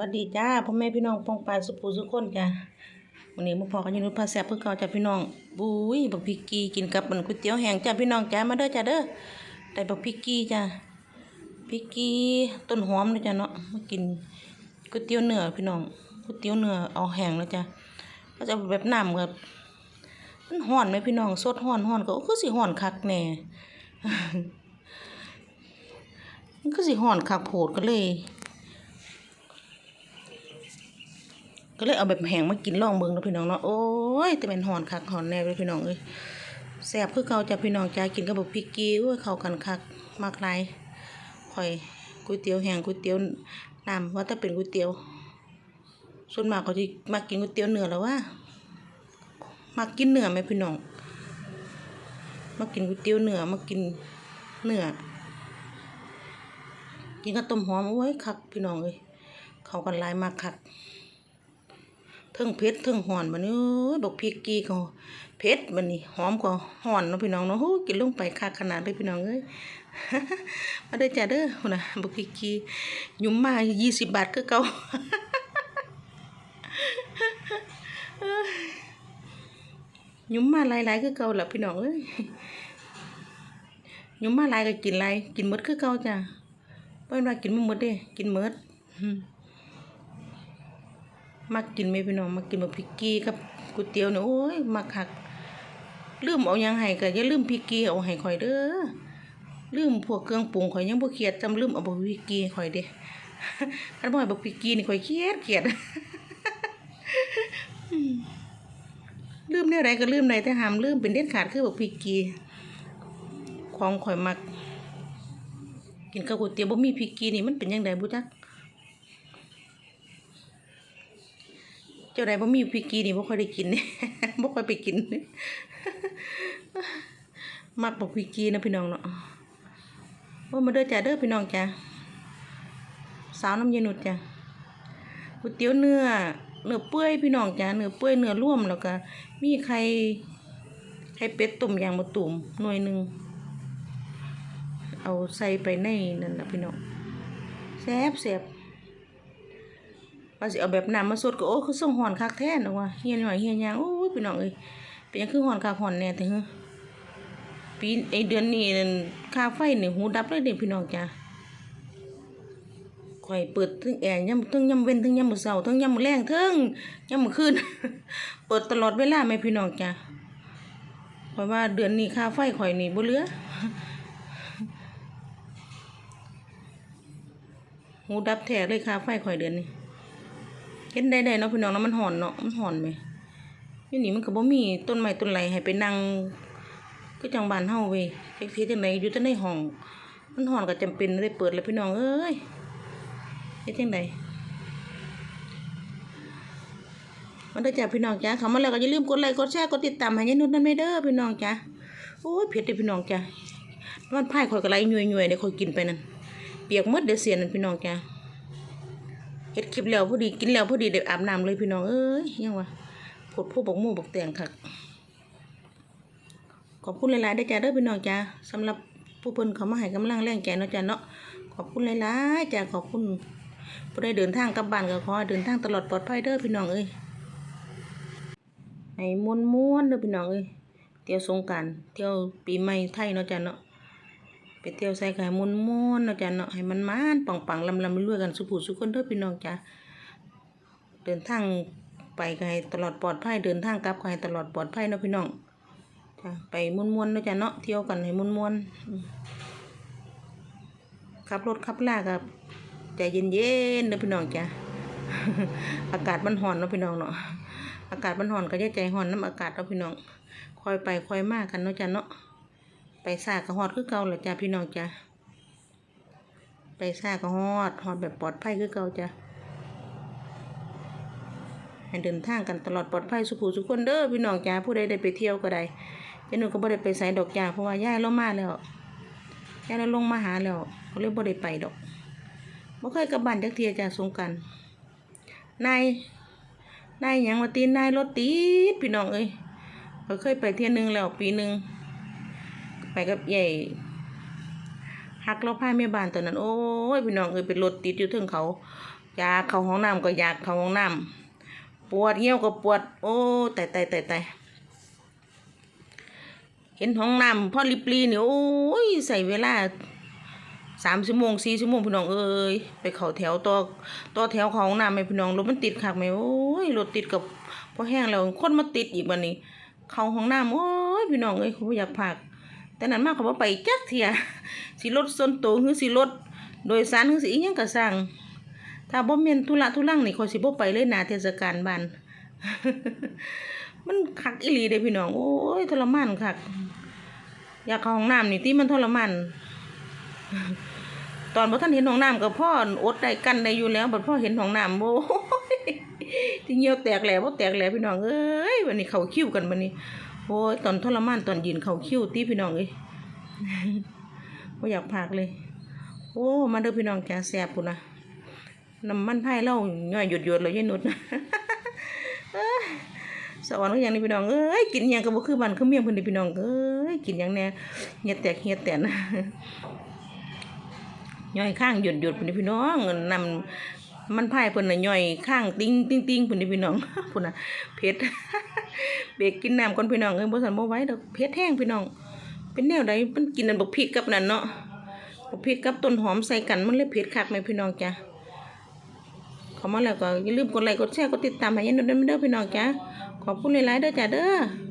วัสดีจ้าพ่อแม่พี่น้องปองปายสุภูสุคนจ้าวันนี้มาพอกันอยินุพาแซ่บเพื่อเก่าจ้าพี่น้องบุ้ยบักพิกกีกินกับมันก๋วยเตี๋ยวแห้งจ้าพี่น้องจ้ามาเด้อจ้าเด้อได้บักพิกกีจ้าพิกกีต้นหอมเลยจ้าเนาะมากินก๋วยเตี๋ยวเนื้อพี่น้องก๋วยเตี๋ยวเนื้อเอาแห้งแล้วจ้าก็จะแบบน้ำกับมันห่อนไหมพี่น้องสดห่อนห่อนก็คือสิห่อนคักแน่มันคือสิห่อนคักโผดก็เลย ก็เลยเอาแบบแห้งมากินลองเบิ่งเนาะพี่น้องเนาะโอ้ยแต่เป็นหอนคักหอนแน่เลยพี่น้องเอ้ยแซ่บคือเก่าจ้ะพี่น้องจ้ากินกับบักพริกกี้โอ้ยเข้ากันคักมากหลายข่อยก๋วยเตี๋ยวแห้งก๋วยเตี๋ยวน้ำว่าถ้าเป็นก๋วยเตี๋ยว ส่วนมากเขาจะมากินก๋วยเตี๋ยวเนื้อแล้วว่ามากินเนื้อไหมพี่น้องมากินก๋วยเตี๋ยวเนื้อมากินเนื้อกินกับต้มหอมโอ้ยคักพี่น้องเอ้ยเขากันลายมากคัก เทิงเผ็ดเทิงหอนบัดนี้อดอกพริกกี้ก็เผ็ดบัดนี้หอมก็หอนเนาะพี่น้องเนาะโอ้กินลงไปคักขนาดเลยพี่น้องเอ้ยมาเด้อจ้าเด้อนน่ะบักพริกกี้ยุ่มมา20บาทคือเก่ายุ่มมาหลายๆคือเก่าละพี่น้องเอ้ยยุ่มมาหลายก็กินหลายกินหมดคือเก่าจ้ะบ่แม่นว่ากินบ่หมดเด้กินหมดอื มักกินไหมพี่น้องมักกินแบบพริกกี้กับก๋วยเตี๋ยวเนี่ยโอ้ยมักคักลืมเอายังให้ก็อย่าลืมพริกกี้เอาให้ข่อยเด้อลืมพวกเครื่องปรุงข่อยยังบ่เครียดจำลืมเอาบ่พริกกี้ให้ข่อยเด้คันบ่ให้บ่พริกกี้นี่ข่อยเครียดเครียดอืมลืมแนวใดก็ลืมได้แต่ห้ามลืมเป็นเด็ดขาดคือบ่พริกกี้ของข่อยมักกินกับก๋วยเตี๋ยวบ่มีพริกกี้นี่มันเป็นจังไดบ่จัก เจ้าใดบ่มีพริกกี้นี่บ่ค่อยได้กินนี่บ่ค่อยไปกินนี่มักบ่พริกกี้นะพี่น้องเนาะโอ้มาเด้อจ้าเด้อพี่น้องจ้าสาวน้ำเย็นุดจ้าก๋วยเตี๋ยวเนื้อเนื้อเปื่อยพี่น้องจ้าเนื้อเปื่อยเนื้อร่วมแล้วก็มีไข่ไข่เป็ดต้มยางมะตุ่มหน่วยหนึ่งเอาใส่ไปในนั่นแหละพี่น้องแซ่บแซ่บ ว่าสิเอาแบบน้ำมาสดก็โอ้คือส่งหอนคักแท้นะว่าเฮียนหน่อยเฮียนยางโอ้ยพี่น้องเอ้ยเป็นยังคือหอนคักหอนแน่แต่เฮ้อปีไอเดือนนี้นั่นค่าไฟนี่หูดับเลยเด้พี่น้องจ้าข่อยเปิดทั้งแอร์ยามทั้งยามเว้นทั้งยามมื้อเช้าทั้งยามมื้อแลงทั้งยามมื้อคืนเปิดตลอดเวลาแม่พี่น้องจ้าข่อยว่าเดือนนี้ค่าไฟข่อยนี่บ่เหลือหูดับแท้เลยค่าไฟข่อยเดือนนี้ เห็นได้ๆเนาะพี่น้องเนาะมันหอนเนาะมันหอนไหมอยู่นี่มันก็บ่มีต้นไม้ต้นไรให้ไปนั่งก็จังบ้านเฮาเว้ยจักเทีจังไดอยู่แต่ในห้อง มันหอนก็จำเป็นได้เปิดแล้วพี่น้องเอ้ยเฮ็ดจังไดมันได้จ้ะพี่น้องจ้าเขามาแล้วก็อย่าลืมกดไลค์กดแชร์กดติดตามให้ยายนุ่นนั่นแม่เด้อพี่น้องจ้าโอ้ยเผ็ดเด้อพี่น้องจ้ามันพายข่อยก็ไหลย่วยๆเดี๋ยวข่อยกินไปนั่นเปียกมดเดี๋ยวเสียนั่นพี่น้องจ้า เฮ็ดคลิปแล้วพอดีกินแล้วพอดีได้อาบน้ำเลยพี่น้องเอ้ยยังวะผดผู้บกหมู่บกแตงคักขอบคุณหลายๆได้จ้าเด้อพี่น้องจ้าสำหรับผู้เพิ่นเขามาให้กำลังแรงใจเนาะจ้าเนาะขอบคุณหลายๆจ้าขอบคุณผู้ใดเดินทางกลับบ้านก็ขอเดินทางตลอดปลอดภัยเด้อพี่น้องเอ้ยให้ม่วนๆเด้อพี่น้องเอ้ยเที่ยวสงกานต์เที่ยวปีใหม่ไทยเนาะจ้าเนาะ ไปเที่ยวใส่ไข่มุนมุนเนาะจ้ะเนาะให้มันมานปังปังลำลำรวยกันสุขสุขคนเด้อพี่น้องจ้ะเดินทางไปก็ให้ตลอดปลอดภัยเดินทางกลับก็ให้ตลอดปลอดภัยเนาะพี่น้องจ้ะไปมุนมุนเนาะจ้ะเนาะเที่ยวกันให้มุนมุนขับรถขับลากับใจเย็นๆเด้อพี่น้องจ้ะอากาศมันร้อนเนาะพี่น้องเนาะอากาศมันร้อนก็อย่ใจร้อนน้ำอากาศเนาะพี่น้องคอยไปคอยมากันเนาะจ้ะเนาะ ไปซากระฮอดคือเก่าแหละจ้าพี่น้องจ้าไปซากระฮอดฮอดแบบปลอดภัยคือเก่าจ้าให้เดินทางกันตลอดปลอดภัยสุขุสุขคนเด้อพี่น้องจ้าผู้ใดได้ไปเที่ยวก็ได้ยายหนูก็บ่ได้ไปไสดอกจ้าเพราะว่าย่ายเรามาแล้วย่ายเราลงมาหาแล้วก็เลยบ่ได้ไปดอกบ่เคยกลับบ้านจักเทียจ้าสงกรานนายนายหยังว่าตีนนายรถติดพี่น้องเอ้ยเคยไปเที่ยหนึงแล้วปีหนึง ไปกับใหญ่ฮักเราพายแม่บ้านตอนนั้น โอ้ยพี่น้องเอ้ยเป็นรถติดอยู่เทึงเขาอยากเข้าห้องน้ำก็อยากเข้าห้องน้ำปวดเหี่ยวก็ปวด โอ้ตายตายตายตายเห็นห้องน้ำพ่อลิบลีนี่โอ้ยใส่เวลาสามชั่วโมงสี่ชั่วโมงพี่น้องเอ้ยไปเข้าแถวต่อต่อแถวเขาห้องน้ำไหมพี่น้องรถมันติดคักไหมโอ้ยรถติดกับพอแห้งแล้วคนมาติดอีกวันนี้ เข้าห้องน้ำโอ้ยพี่น้องเอ้ยผมอยากพัก แต่นั้นมากเขาบ่ไปจักเทียสิรถส่วนตัวหรือสิรถโดยสารหรือสิอีหยังก็สั่งถ้าบ่แม่นธุระธุรังนี่เขาสิบ่ไปเลยนาเทศกาลบ้านมันคักอีหลีเด้พี่น้องโอ้ยทรมานคักอยากเข้าห้องน้ำนี่ที่มันทรมานตอนบ่ทันเห็นห้องน้ำก็พ่ออดได้กันได้อยู่แล้วบัดพ่อเห็นห้องน้ำโอ้ยที่เหี่ยวแตกแหล้วบ่แตกแหล้วพี่น้องเอ้ยวันนี้เขาคิวกันบัดนี้ โอ้ยตอนทรมานตอนยืนเขาคิ้วตีพี่น้องเอ้ยบ่อยากพากเลย โอ้ มาเด้อพี่น้องแกแซ่บพุ่นนะน้ำมันไผ่เล่าย่อยหยุดหยุดเลยยายนุดนะสวรรค์ก็อย่างนี้พี่น้องเอ้ยกินยังก็บ่คือบ้านคือเมียงเพิ่นพี่น้องเอ้ยกินยังแน่เหียแตกเหียแตนย่อยข้างหยุดหยุดๆพุ่นพี่น้องนำ มันไผ่เพิ่นน่ะย่อยข้างติ้งติ้งติ้งพุ่นเด้อพี่น้องพุ่นน่ะเผ็ดเบรกกินน้ำก่อนพี่น้องเอ้ยบ่ทันบ่ไหวดอกเผ็ดแห้งพี่น้อง เป็นแนวใดมันกินนั่นบักพริกกับนั่นเนาะบักพริกกับต้นหอมใส่กันมันเลยเผ็ดคักไหมพี่น้องจ้ะเข้ามาแล้วก็อย่าลืมกดไลค์กดแชร์กดติดตามให้ยันนด้วยเด้อพี่น้องจ้ะขอบคุณหลายๆเด้อจ้ะเด้อ